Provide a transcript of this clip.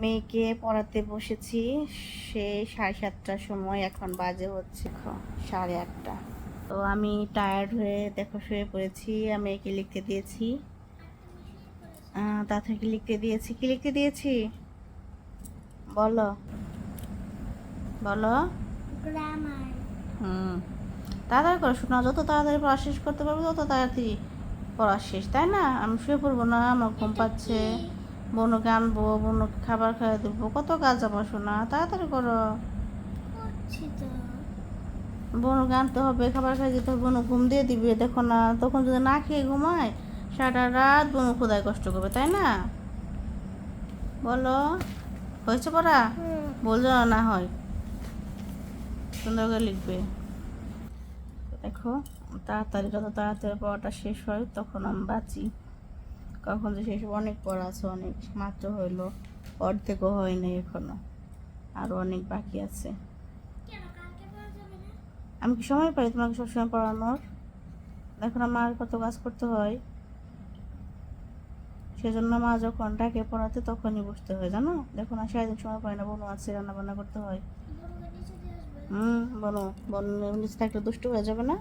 মেয়েকে পড়াতে বসেছি সে সাড়ে সাতটার সময় এখন বাজে হচ্ছে সাড়ে আটটা। তো আমি টায়ার্ড হয়ে দেখো শুয়ে পড়েছি আমি একে লিখতে দিয়েছি। তা থেকে লিখতে দিয়েছি। কি লিখতে দিয়েছি? বলো। বলো। হুম। তাড়াতাড়ি করো শোনা যত তাড়াতাড়ি পড়া শেষ করতে পারব তত তাড়াতাড়ি পড়া শেষ তাই না? আমি শুয়ে পড়ব না আমার ঘুম পাচ্ছে। বনুকে আনব বনুকে খাবার খাইয়ে দেবো। কত কাজ আমার শোনা তাড়াতাড়ি করো। করছি তো। বনুকে আনতে হবে খাবার খাইয়ে যেতে হবে বনু ঘুম দিয়ে দিবে। দেখো না তখন যদি না খেয়ে ঘুমায় সারা রাত বনু খোদায় কষ্ট করবে তাই না? বলো হয়েছে পড়া? বলছো না হয়। সুন্দর করে লিখবে। দেখো তাড়াতাড়ি যত তাড়াতাড়ি পড়াটা শেষ হয় তখন আমি বাঁচি। কখন যে সেসব অনেক পড়া আছে অনেক মাত্র হইল অর্ধেকও হয়নি এখনও আরও অনেক বাকি আছে। আমি কি সময় পাই তোমাকে সবসময় পড়ানোর? দেখো না মার কত কাজ করতে হয়। সেজন্য মা যখন ডাকে পড়াতে তখনই বসতে হয় জানো? দেখো না সারাদিন সময় পায় না বোনও আছে রান্না বান্না করতে হয়। হুম বলো বোন নিচে থাকলে দুষ্ট হয়ে যাবে না?